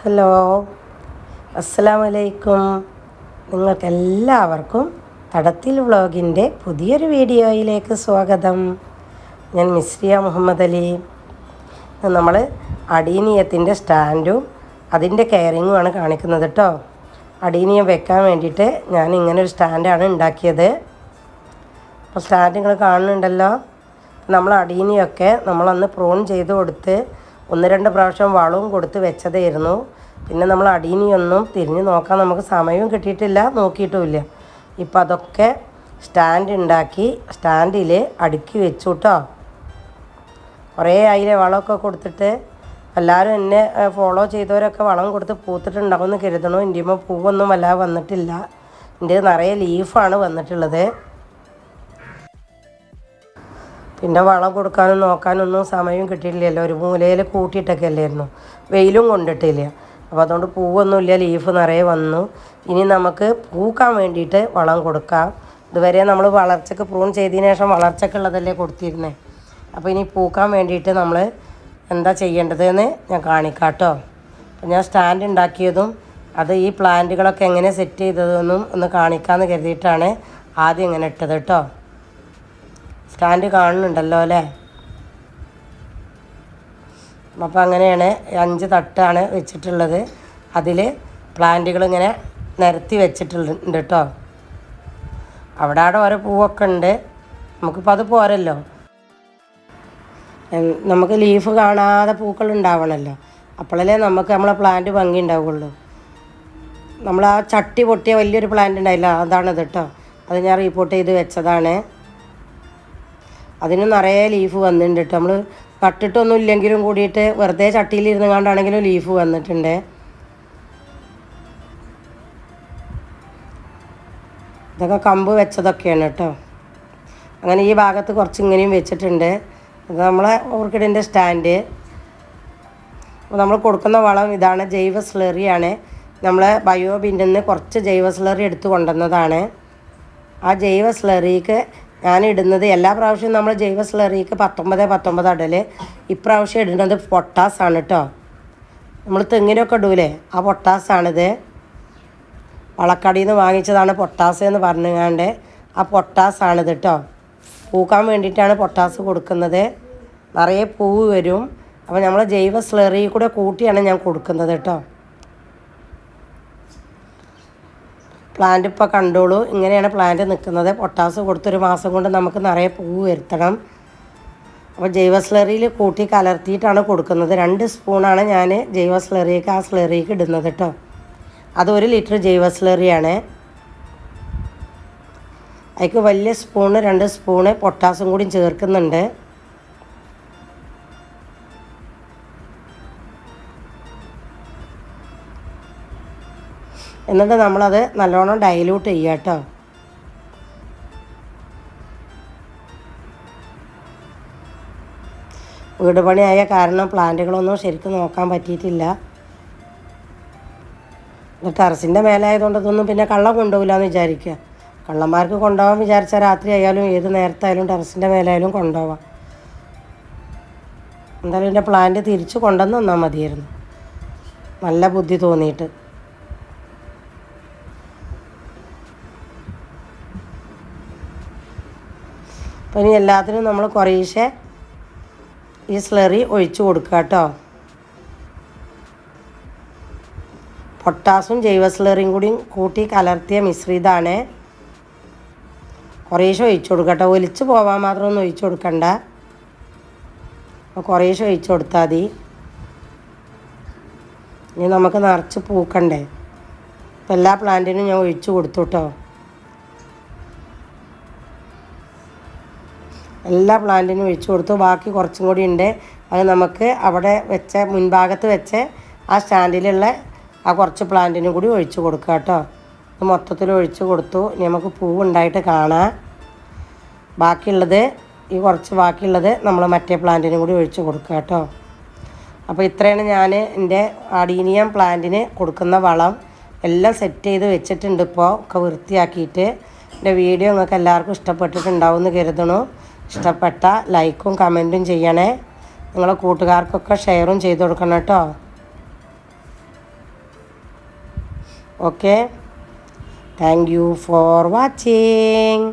Hello. അസ്സലാമു വലൈക്കും നിങ്ങൾക്കെല്ലാവർക്കും തടത്തിൽ വ്ളോഗിന്റെ പുതിയൊരു വീഡിയോയിലേക്ക് സ്വാഗതം. ഞാൻ മിസ്രിയ മുഹമ്മദ് അലി. നമ്മൾ അടീനിയത്തിന്റെ സ്റ്റാൻഡും അതിന്റെ കെയറിങ്ങുമാണ് കാണിക്കുന്നത് കേട്ടോ അടീനിയം വെക്കാൻ വേണ്ടിയിട്ട് ഞാൻ ഇങ്ങനെ ഒരു സ്റ്റാൻഡാണ് ഉണ്ടാക്കിയത്. അപ്പോൾ സ്റ്റാൻഡ് നിങ്ങൾ കാണുന്നുണ്ടല്ലോ. നമ്മൾ അടീനിയൊക്കെ നമ്മളന്ന് പ്രോൺ ചെയ്ത് കൊടുത്ത് ഒന്ന് രണ്ട് പ്രാവശ്യം വളവും കൊടുത്ത് വെച്ചതായിരുന്നു. പിന്നെ നമ്മൾ അടീനിയൊന്നും തിരിഞ്ഞ് നോക്കാൻ നമുക്ക് സമയവും കിട്ടിയിട്ടില്ല നോക്കിയിട്ടുമില്ല. ഇപ്പം അതൊക്കെ സ്റ്റാൻഡ് ഉണ്ടാക്കി സ്റ്റാൻഡിൽ അടുക്കി വെച്ചു കേട്ടോ കുറേ അതിലെ വളമൊക്കെ കൊടുത്തിട്ട്. എല്ലാവരും എന്നെ ഫോളോ ചെയ്തവരൊക്കെ വളം കൊടുത്ത് പൂത്തിട്ടുണ്ടാവുമെന്ന് കരുതണു. എന്റെ പൂവൊന്നും വല്ലാതെ വന്നിട്ടില്ല. എന്റെ നിറയെ ലീഫാണ് വന്നിട്ടുള്ളത്. പിന്നെ വളം കൊടുക്കാനും നോക്കാനൊന്നും സമയം കിട്ടിയില്ലല്ലോ ഒരു മൂലയിൽ കൂട്ടിയിട്ടൊക്കെ അല്ലായിരുന്നു വെയിലും കൊണ്ടിട്ടില്ല. അപ്പോൾ അതുകൊണ്ട് പൂവൊന്നുമില്ല. ലീഫ് നിറയെ വന്നു. ഇനി നമുക്ക് പൂക്കാൻ വേണ്ടിയിട്ട് വളം കൊടുക്കാം. ഇതുവരെ നമ്മൾ വളർച്ചക്ക് പ്രൂൺ ചെയ്തതിന് ശേഷം വളർച്ചയ്ക്കുള്ളതല്ലേ കൊടുത്തിരുന്നത് അപ്പോൾ ഇനി പൂക്കാൻ വേണ്ടിയിട്ട് നമ്മൾ എന്താ ചെയ്യേണ്ടതെന്ന് ഞാൻ കാണിക്കാം അപ്പോൾ ഞാൻ സ്റ്റാൻഡ് ഉണ്ടാക്കിയതും അത് ഈ പ്ലാന്റുകളൊക്കെ എങ്ങനെ സെറ്റ് ചെയ്തതെന്നും ഒന്ന് കാണിക്കാമെന്ന് കരുതിയിട്ടാണ് ആദ്യം ഇങ്ങനെ ഇട്ടത് കേട്ടോ. സ്റ്റാൻഡ് കാണുന്നുണ്ടല്ലോ അല്ലേ? അപ്പോൾ അങ്ങനെയാണ് അഞ്ച് തട്ടാണ് വെച്ചിട്ടുള്ളത്. അതിൽ പ്ലാന്റുകൾ ഇങ്ങനെ നിരത്തി വെച്ചിട്ടുണ്ട് കേട്ടോ അവിടെ അവിടെ ഓരോ പൂവൊക്കെ ഉണ്ട്. നമുക്കിപ്പോൾ അത് പോരല്ലോ. നമുക്ക് ലീഫ് കാണാതെ പൂക്കൾ ഉണ്ടാവണമല്ലോ അപ്പോഴല്ലേ നമുക്ക് നമ്മളെ പ്ലാന്റ് ഭംഗി ഉണ്ടാവുള്ളൂ. നമ്മൾ ആ ചട്ടി പൊട്ടിയ വലിയൊരു പ്ലാന്റ് ഉണ്ടായില്ല. അതാണത് കേട്ടോ അത് ഞാൻ റീപ്പോർട്ട് ചെയ്ത് വെച്ചതാണ്. അതിന് നിറയെ ലീഫ് വന്നിട്ടുണ്ട് നമ്മൾ നട്ടിട്ടൊന്നും ഇല്ലെങ്കിലും കൂടിയിട്ട് വെറുതെ ചട്ടിയിൽ ഇരുന്ന് കണ്ടാണെങ്കിലും ലീഫ് വന്നിട്ടുണ്ട്. ഇതൊക്കെ കമ്പ് വെച്ചതൊക്കെയാണ് കേട്ടോ അങ്ങനെ ഈ ഭാഗത്ത് കുറച്ച് ഇങ്ങനെയും വെച്ചിട്ടുണ്ട്. ഇത് നമ്മളെ ഓർക്കിഡിന്റെ സ്റ്റാൻഡ് നമ്മൾ കൊടുക്കുന്ന വളം ഇതാണ് ജൈവ സ്ലറിയാണ് നമ്മൾ ബയോബിന്റെ നിന്ന് കുറച്ച് ജൈവ സ്ലറി എടുത്തു കൊണ്ടുവന്നതാണ്. ആ ജൈവ സ്ലറിക്ക് ഞാൻ ഇടുന്നത് എല്ലാ പ്രാവശ്യവും നമ്മൾ ജൈവ സ്ലറിക്ക് പത്തൊമ്പത് പത്തൊമ്പത് അടൽ ഇപ്രാവശ്യം ഇടുന്നത് പൊട്ടാസാണ് കേട്ടോ നമ്മൾ തെങ്ങിനൊക്കെ ഇടൂലേ ആ പൊട്ടാസാണിത്. വളക്കടിയിൽ നിന്ന് വാങ്ങിച്ചതാണ് പൊട്ടാസ് എന്ന് പറഞ്ഞുകൊണ്ട് ആ പൊട്ടാസാണിത് കേട്ടോ പൂക്കാൻ വേണ്ടിയിട്ടാണ് പൊട്ടാസ് കൊടുക്കുന്നത്. നിറയെ പൂവ് വരും. അപ്പോൾ നമ്മൾ ജൈവ സ്ലറി കൂടെ കൂട്ടിയാണ് ഞാൻ കൊടുക്കുന്നത് കേട്ടോ പ്ലാന്റ് ഇപ്പോൾ കണ്ടോളൂ. ഇങ്ങനെയാണ് പ്ലാന്റ് നിൽക്കുന്നത് പൊട്ടാസ് കൊടുത്തൊരു മാസം കൊണ്ട് നമുക്ക് നിറയെ പൂവ് വരുത്തണം. അപ്പോൾ ജൈവ സ്ലറിയിൽ കൂട്ടി കലർത്തിയിട്ടാണ് കൊടുക്കുന്നത്. രണ്ട് സ്പൂണാണ് ഞാൻ ജൈവ സ്ലറിയൊക്കെ ആ സ്ലറിയൊക്കെ ഇടുന്നത് കേട്ടോ അത് ഒരു ലിറ്റർ ജൈവ സ്ലറിയാണ് അതിക്ക് വലിയ സ്പൂണ് രണ്ട് സ്പൂണ് പൊട്ടാസും കൂടി ചേർക്കുന്നുണ്ട്. എന്നിട്ട് നമ്മളത് നല്ലോണം ഡൈല്യൂട്ട് ചെയ്യുക കേട്ടോ. വീട് പണിയായ കാരണം പ്ലാന്റുകളൊന്നും ശരിക്കും നോക്കാൻ പറ്റിയിട്ടില്ല. ടെറസിന്റെ മേലായതുകൊണ്ട് ഇതൊന്നും പിന്നെ കള്ളം കൊണ്ടുപോകില്ല എന്ന് വിചാരിക്കുക. കള്ളന്മാർക്ക് കൊണ്ടുപോകാൻ വിചാരിച്ചാൽ രാത്രി ആയാലും ഏത് നേരത്തായാലും ടെറസിന്റെ മേലായാലും കൊണ്ടുപോവാം. എന്തായാലും എന്റെ പ്ലാന്റ് തിരിച്ച് കൊണ്ടുവന്ന് തന്നാൽ മതിയായിരുന്നു. നല്ല ബുദ്ധി തോന്നിയിട്ട്. അപ്പം ഇനി എല്ലാത്തിനും നമ്മൾ കുറേശ്ശെ ഈ സ്ലറി ഒഴിച്ചു കൊടുക്കുക കേട്ടോ. പൊട്ടാസും ജൈവ സ്ലറിയും കൂടി കൂട്ടി കലർത്തിയ മിശ്രിതാണ് കുറേശ്ശെ ഒഴിച്ചു കൊടുക്കുക കേട്ടോ. ഒലിച്ച് പോകാൻ മാത്രമൊന്നും ഒഴിച്ചു കൊടുക്കണ്ട. അപ്പോൾ കുറേശ്ശെ ഒഴിച്ചു കൊടുത്താൽ മതി. ഇനി നമുക്ക് നിറച്ച് പൂക്കണ്ടേ? അപ്പം എല്ലാ പ്ലാന്റിനും ഞാൻ ഒഴിച്ചു കൊടുത്തു കേട്ടോ. എല്ലാ പ്ലാന്റിനും ഒഴിച്ചു കൊടുത്തു. ബാക്കി കുറച്ചും കൂടി ഉണ്ട്. അത് നമുക്ക് അവിടെ വെച്ച മുൻഭാഗത്ത് വെച്ച് ആ സ്റ്റാൻഡിലുള്ള ആ കുറച്ച് പ്ലാന്റിനും കൂടി ഒഴിച്ചു കൊടുക്കുക കേട്ടോ. മൊത്തത്തിൽ ഒഴിച്ചു കൊടുത്തു. ഇനി നമുക്ക് പൂവുണ്ടായിട്ട് കാണാം. ബാക്കിയുള്ളത് ഈ കുറച്ച് ബാക്കിയുള്ളത് നമ്മൾ മറ്റേ പ്ലാന്റിനും കൂടി ഒഴിച്ചു കൊടുക്കുക കേട്ടോ. അപ്പോൾ ഇത്രയാണ് ഞാൻ എന്റെ അടീനിയം പ്ലാന്റിന് കൊടുക്കുന്ന വളം. എല്ലാം സെറ്റ് ചെയ്ത് വെച്ചിട്ടുണ്ട് ഇപ്പോൾ. ഒക്കെ വൃത്തിയാക്കിയിട്ട്. എന്റെ വീഡിയോ നിങ്ങൾക്ക് എല്ലാവർക്കും ഇഷ്ടപ്പെട്ടിട്ടുണ്ടാവും എന്ന് കരുതണു. ഇഷ്ടപ്പെട്ട ലൈക്കും കമന്റും ചെയ്യണേ. നിങ്ങളെ കൂട്ടുകാർക്കൊക്കെ ഷെയറും ചെയ്തു കൊടുക്കണം കേട്ടോ. Okay. Thank you for watching.